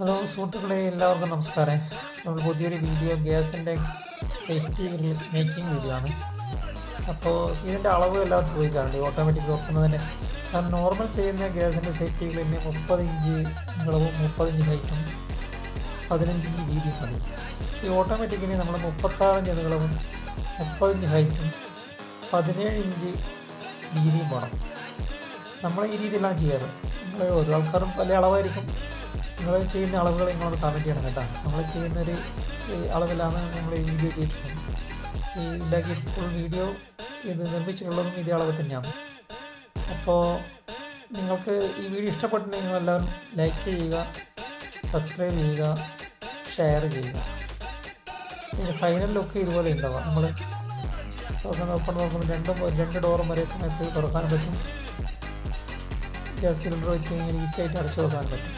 Hello സുഹൃത്തുക്കളെ എല്ലാവർക്കും നമസ്കാരം. നമ്മൾ പുതിയൊരു വീഡിയോ ഗ്യാസിന്റെ സേഫ്റ്റി മേക്കിംഗ് വീഡിയോ ആണ്. അപ്പോൾ ഇതിന്റെ അളവ് എല്ലാവർക്കും ചോദിക്കാറുണ്ട്. ഓട്ടോമാറ്റിക് തുറക്കുന്നതിന് കാരണം നോർമൽ ചെയ്യുന്ന ഗ്യാസിന്റെ സേഫ്റ്റി ക്ലീനിന് മുപ്പത് ഇഞ്ച് നീളവും മുപ്പതിഞ്ച് ഹൈറ്റും പതിനഞ്ച് ഇഞ്ച് വീതിയും മതി. ഈ ഓട്ടോമാറ്റിക്കിന് നമ്മൾ മുപ്പത്താറ് ഇഞ്ച് നീളവും മുപ്പത് ഇഞ്ച് ഹൈറ്റും പതിനേഴ് ഇഞ്ച് വീതിയും വേണം. നമ്മൾ ഈ രീതിയിലാണ് ചെയ്യാറ്. നമ്മൾ ഓരോ ആൾക്കാരും പല അളവായിരിക്കും. നിങ്ങൾ ചെയ്യുന്ന അളവുകൾ നിങ്ങളോട് കമന്റ് ചെയ്യണം കേട്ടോ. നമ്മൾ ചെയ്യുന്നൊരു അളവിലാണ് ഈ വീഡിയോ ചെയ്തിട്ടുള്ളത് ഈ ഉണ്ടാക്കി ഫുൾ വീഡിയോ ഇത് നിർമ്മിച്ചിട്ടുള്ളതും ഇതേ അളവ് തന്നെയാണ്. അപ്പോൾ നിങ്ങൾക്ക് ഈ വീഡിയോ ഇഷ്ടപ്പെട്ടിട്ടുണ്ടെങ്കിൽ നിങ്ങളെല്ലാവരും ലൈക്ക് ചെയ്യുക സബ്സ്ക്രൈബ് ചെയ്യുക ഷെയർ ചെയ്യുക. പിന്നെ ഫൈനൽ ലുക്ക് ഇതുപോലെ ഉണ്ടാവുക. നമ്മൾ തുറന്ന് ഓപ്പൺ നോക്കുമ്പോൾ രണ്ട് രണ്ട് ഡോറും വരെ സമയത്ത് തുറക്കാൻ പറ്റും. ഗ്യാസ് സിലിണ്ടർ വെച്ച് കഴിഞ്ഞാൽ ഈസി ആയിട്ട് അടച്ചു വെക്കാൻ പറ്റും.